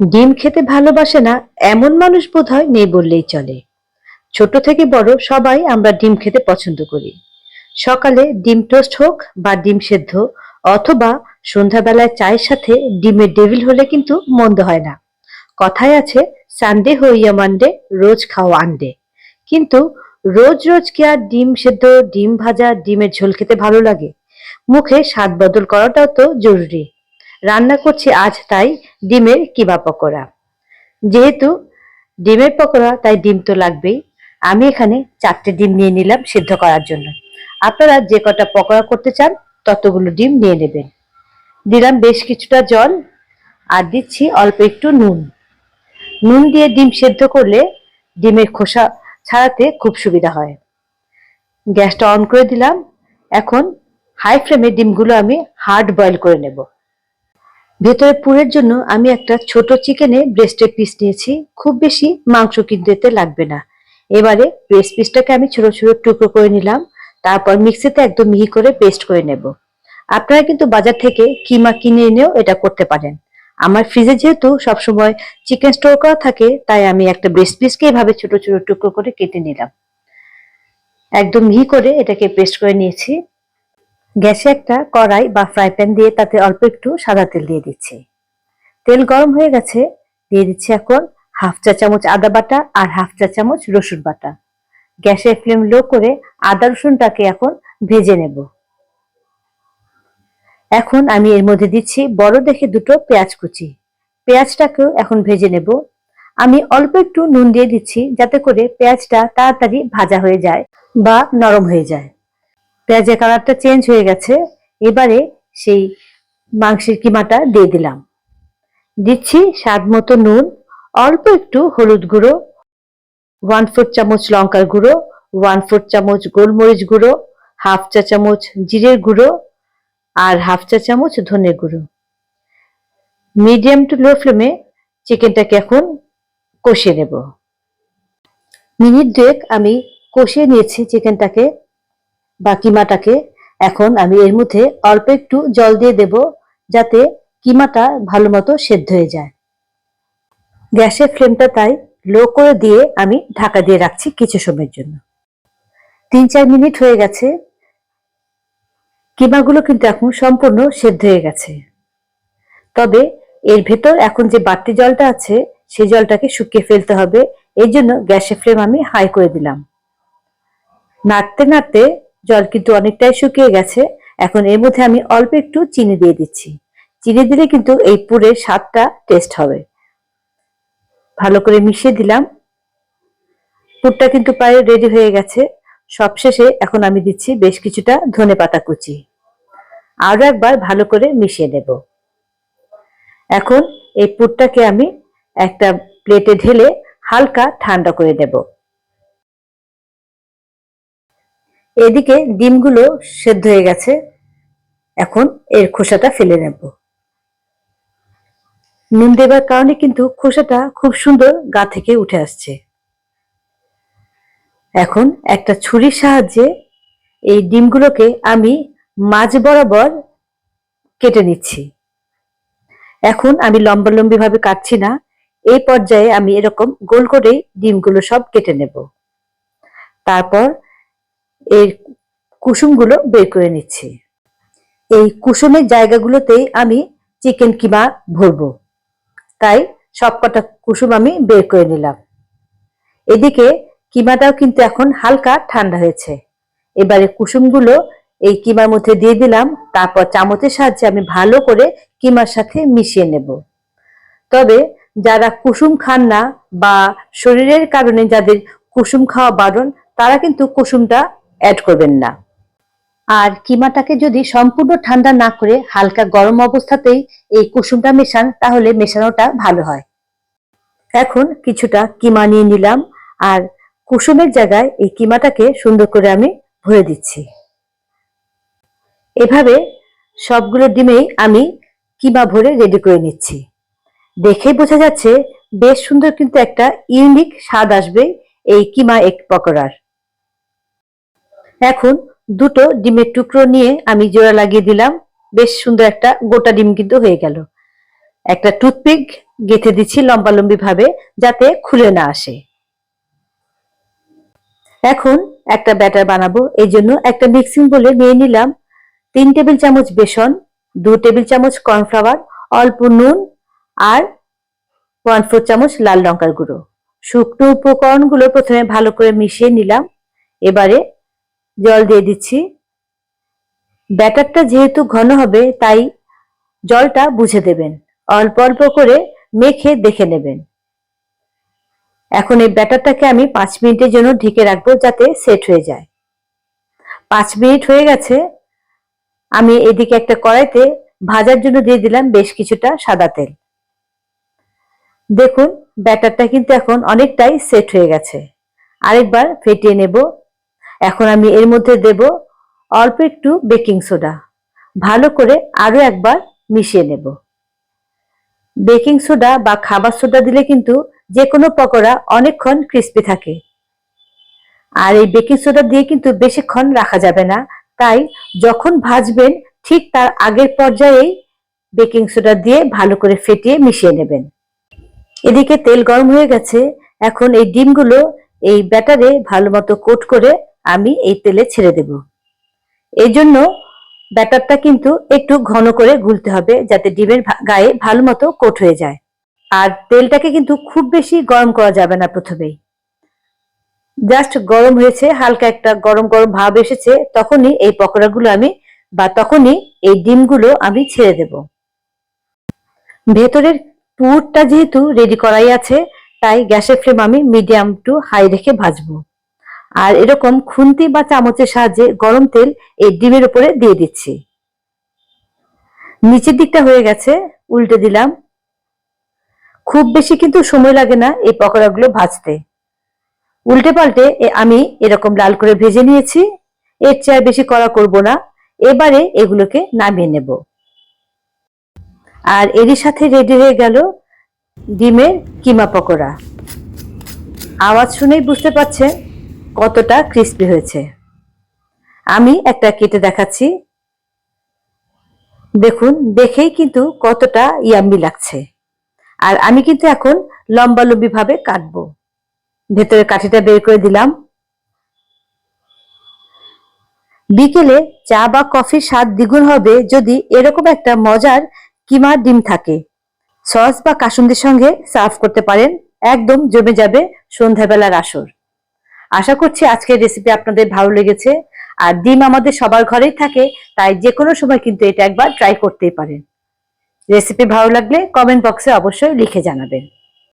ডিম খেতে ভালোবাসে না, এমন মানুষ বোধ হয় নেই বললেই চলে। ছোট থেকে বড় সবাই আমরা ডিম খেতে পছন্দ করি। সকালে ডিম টোস্ট হোক বা ডিম সেদ্ধ, অথবা সন্ধ্যাবেলায় চায়ের সাথে ডিমের ডেভিল হলে কিন্তু মন্দ হয় না। কথায় আছে, সানডে হইয়া মানডে, রোজ খাও আনডে। কিন্তু রোজ রোজ কি আর ডিম সেদ্ধ, ডিম ভাজা, ডিমের ঝোল খেতে ভালো লাগে? মুখে স্বাদ বদল করাটাও তো জরুরি। রান্না করছি আজ, তাই ডিমের কিমা পকোড়া। যেহেতু ডিমের পকোড়া, তাই ডিম তো লাগবেই। আমি এখানে চারটে ডিম নিয়ে নিলাম সিদ্ধ করার জন্য। আপনারা যে কটা পকোড়া করতে চান, ততগুলো ডিম নিয়ে নেবেন। দিলাম বেশ কিছুটা জল, আর দিচ্ছি অল্প একটু নুন। নুন দিয়ে ডিম সেদ্ধ করলে ডিমের খোসা ছাড়াতে খুব সুবিধা হয়। গ্যাসটা অন করে দিলাম। এখন হাই ফ্লেমে ডিমগুলো আমি হার্ড বয়েল করে নেব। ভেতরে পুরের জন্য আমি একটা ছোট চিকেনে ব্রেস্টের পিস নিয়েছি। খুব বেশি মাংস কিন্তু এতে লাগবে না। এবারে ব্রেস্ট পিসটাকে আমি ছোট ছোট টুকরো করে নিলাম। তারপর মিক্সিতে একদম মিহি করে পেস্ট করে নেব। আপনারা কিন্তু বাজার থেকে কিমা কিনে এনেও এটা করতে পারেন। আমার ফ্রিজে যেহেতু সবসময় চিকেন স্টোর করা থাকে, তাই আমি একটা ব্রেস্ট পিসকে এভাবে ছোট ছোট টুকরো করে কেটে নিলাম। একদম মিহি করে এটাকে পেস্ট করে নিয়েছি। গ্যাসে একটা কড়াই বা ফ্রাই প্যান দিয়ে তাতে অল্প একটু সাদা তেল দিয়ে দিচ্ছি। তেল গরম হয়ে গেছে, দিয়ে দিচ্ছি এখন হাফ চা চামচ আদা বাটা আর হাফ চা চামচ রসুন বাটা। গ্যাসের ফ্লেম লো করে আদা রসুনটাকে এখন ভেজে নেব। এখন আমি এর মধ্যে দিচ্ছি বড় দেখে দুটো পেঁয়াজ কুচি। পেঁয়াজটাকেও এখন ভেজে নেব। আমি অল্প একটু নুন দিয়ে দিচ্ছি যাতে করে পেঁয়াজটা তাড়াতাড়ি ভাজা হয়ে যায় বা নরম হয়ে যায়। পেঁয়াজের কালারটা চেঞ্জ হয়ে গেছে, এবারে সেই মাংসের কিমাটা দিয়ে দিলাম। দিচ্ছি স্বাদ মতো নুন, অল্প একটু হলুদ গুঁড়ো ওয়ান ফোর চামচ লঙ্কার গুঁড়ো ওয়ান ফোর চামচ গোলমরিচ গুঁড়ো হাফ চা চামচ জিরের গুঁড়ো, আর হাফ চা চামচ ধনের গুঁড়ো। মিডিয়াম টু লো ফ্লেমে চিকেনটাকে এখন কষিয়ে নেব। মিনিট দুয়েক আমি কষিয়ে নিয়েছি চিকেনটাকে বা কিমাটাকে এখন আমি এর মধ্যে অল্প একটু জল দিয়ে দেব যাতে কিমাটা ভালো মতো সেদ্ধ হয়ে যায়। গ্যাসের ফ্লেমটা তাই লো করে দিয়ে আমি ঢাকা দিয়ে রাখছি কিছু সময়ের জন্য। তিন চার মিনিট হয়ে গেছে। কিমাগুলো কিন্তু এখন সম্পূর্ণ সেদ্ধ হয়ে গেছে। তবে এর ভেতর এখন যে বাড়তি জলটা আছে, সেই জলটাকে শুকিয়ে ফেলতে হবে। এই জন্য গ্যাসের ফ্লেম আমি হাই করে দিলাম। নাড়তে নাড়তে জল কিন্তু অনেকটাই শুকিয়ে গেছে। এখন এর মধ্যে আমি অল্প একটু চিনি দিয়ে দিচ্ছি। চিনি দিলে কিন্তু এই পুরের স্বাদটা টেস্ট হবে। ভালো করে মিশিয়ে দিলাম। পুরটা কিন্তু প্রায় রেডি হয়ে গেছে। সবশেষে এখন আমি দিচ্ছি বেশ কিছুটা ধনে পাতা কুচি। আরও একবার ভালো করে মিশিয়ে নেব। এখন এই পুরটাকে আমি একটা প্লেটে ঢেলে হালকা ঠান্ডা করে নেব। এদিকে ডিমগুলো সেদ্ধ হয়ে গেছে। এখন এর খোসাটা ফেলে নেব। নুন দেবার কারণে কিন্তু খোসাটা খুব সুন্দর গা থেকে উঠে আসছে। এখন একটা ছুরির সাহায্যে এই ডিমগুলোকে আমি মাঝ বরাবর কেটে নিচ্ছি। এখন আমি লম্বা লম্বি ভাবে কাটছি না, এই পর্যায়ে আমি এরকম গোল করেই ডিমগুলো সব কেটে নেব। তারপর এই কুসুমগুলো বের করে নিচ্ছি। এই কুসুমের জায়গাগুলোতেই আমি চিকেন কিমা ভরবো। তাই সবকটা কুসুম আমি বের করে নিলাম। এদিকে কিমাটাও কিন্তু এখন হালকা ঠান্ডা হয়েছে। এবারে কুসুমগুলো এই কিমার মধ্যে দিয়ে দিলাম, তারপর চামচের সাহায্যে আমি ভালো করে কিমার সাথে মিশিয়ে নেব। তবে যারা কুসুম খান না বা শরীরের কারণে যাদের কুসুম খাওয়া বারণ, তারা কিন্তু কুসুমটা অ্যাড করবেন না। আর কিমাটাকে যদি সম্পূর্ণ ঠান্ডা না করে হালকা গরম অবস্থাতেই এই কুসুমটা মেশান, তাহলে মেশানোটা ভালো হয়। এখন কিছুটা কিমা নিয়ে নিলাম, আর কুসুমের জায়গায় এই কিমাটাকে সুন্দর করে আমি ভরে দিচ্ছি। এভাবে সবগুলো ডিমেই আমি কিমা ভরে রেডি করে নিচ্ছি। দেখেই বোঝা যাচ্ছে বেশ সুন্দর কিন্তু একটা ইউনিক স্বাদ আসবে এই কিমা এক পকোড়ার। এখন দুটো ডিমের টুকরো নিয়ে আমি জোড়া লাগিয়ে দিলাম। বেশ সুন্দর একটা গোটা ডিম কিন্তু হয়ে গেল। একটা টুথপিক গেঁথে দিচ্ছি লম্বালম্বি ভাবে যাতে খুলে না আসে। এখন একটা ব্যাটার বানাবো। এই জন্য একটা মিক্সিং বলে নিয়ে নিলাম তিন টেবিল চামচ বেসন, দু টেবিল চামচ কর্নফ্লাওয়ার, অল্প নুন আর ওয়ান ফোর চামচ লাল লঙ্কার গুঁড়ো। শুকনো উপকরণগুলো প্রথমে ভালো করে মিশিয়ে নিলাম। এবারে জল দিয়ে দিচ্ছি। ব্যাটারটা যেহেতু ঘন হবে, তাই জলটা বুঝে দেবেন। অল্প অল্প করে মেখে দেখে নেবেন। এখন এই ব্যাটারটাকে আমি পাঁচ মিনিটের জন্য ঢেকে রাখব যাতে সেট হয়ে যায়। পাঁচ মিনিট হয়ে গেছে। আমি এদিকে একটা কড়াইতে ভাজার জন্য দিয়ে দিলাম বেশ কিছুটা সাদা তেল। দেখুন, ব্যাটারটা কিন্তু এখন অনেকটাই সেট হয়ে গেছে। আরেকবার ফেটিয়ে নেব। এখন আমি এর মধ্যে দেব অল্প একটু বেকিং সোডা। ভালো করে আরও একবার মিশিয়ে নেব। বেকিং সোডা বা খাবার সোডা দিলে কিন্তু যে কোনো পকোড়া অনেকক্ষণ ক্রিস্পি থাকে। আর এই বেকিং সোডা দিয়ে কিন্তু বেশিক্ষণ রাখা যাবে না। তাই যখন ভাজবেন, ঠিক তার আগের পর্যায়েই বেকিং সোডা দিয়ে ভালো করে ফেটিয়ে মিশিয়ে নেবেন। এদিকে তেল গরম হয়ে গেছে। এখন এই ডিমগুলো এই ব্যাটারে ভালো মতো কোট করে আমি এই তেলে ছেড়ে দেব। এই জন্য ব্যাটারটা কিন্তু একটু ঘন করে গুলতে হবে যাতে ডিমের গায়ে ভালো মতো কোট হয়ে যায়। আর তেলটাকে কিন্তু খুব বেশি গরম করা যাবে না প্রথমেই জাস্ট গরম হয়েছে, হালকা একটা গরম গরম ভাব এসেছে, তখনই এই পকোড়াগুলো আমি বা তখনই এই ডিমগুলো আমি ছেড়ে দেব। ভেতরের পুরটা যেহেতু রেডি করাই আছে, তাই গ্যাসের ফ্লেম আমি মিডিয়াম টু হাই রেখে ভাজবো। আর এরকম খুন্তি বা চামচের সাহায্যে গরম তেল এই ডিমের উপরে দিয়ে দিচ্ছি। নিচের দিকটা হয়ে গেছে, উল্টে দিলাম। খুব বেশি কিন্তু সময় লাগে না এই পকোড়াগুলো ভাজতে। উল্টে পাল্টে আমি এরকম লাল করে ভেজে নিয়েছি, এর চেয়ে বেশি করা করব না। এবারে এগুলোকে নামিয়ে নেব। আর এরই সাথে রেডি হয়ে গেল ডিমের কিমা পকোড়া। আওয়াজ শুনেই বুঝতে পারছেন কতটা ক্রিস্পি হয়েছে। আমি একটা কেটে দেখাচ্ছি। দেখুন, দেখেই কিন্তু কতটা ইয়াম্মি লাগছে। আর আমি কিন্তু এখন লম্বা লম্বি ভাবে কাটবো। ভেতরে কাঠিটা বের করে দিলাম। বিকেলে চা বা কফির স্বাদ দ্বিগুণ হবে যদি এরকম একটা মজার কিমা ডিম থাকে। সস বা কাসুন্দির সঙ্গে সার্ভ করতে পারেন। একদম জমে যাবে সন্ধ্যাবেলার আসর। আশা করছি আজকের রেসিপি আপনাদের ভালো লেগেছে। আর ডিম আমাদের সবার ঘরেই থাকে, তাই যে কোনো সময় কিন্তু এটা একবার ট্রাই করতেই পারেন। রেসিপি ভালো লাগলে কমেন্ট বক্সে অবশ্যই লিখে জানাবেন।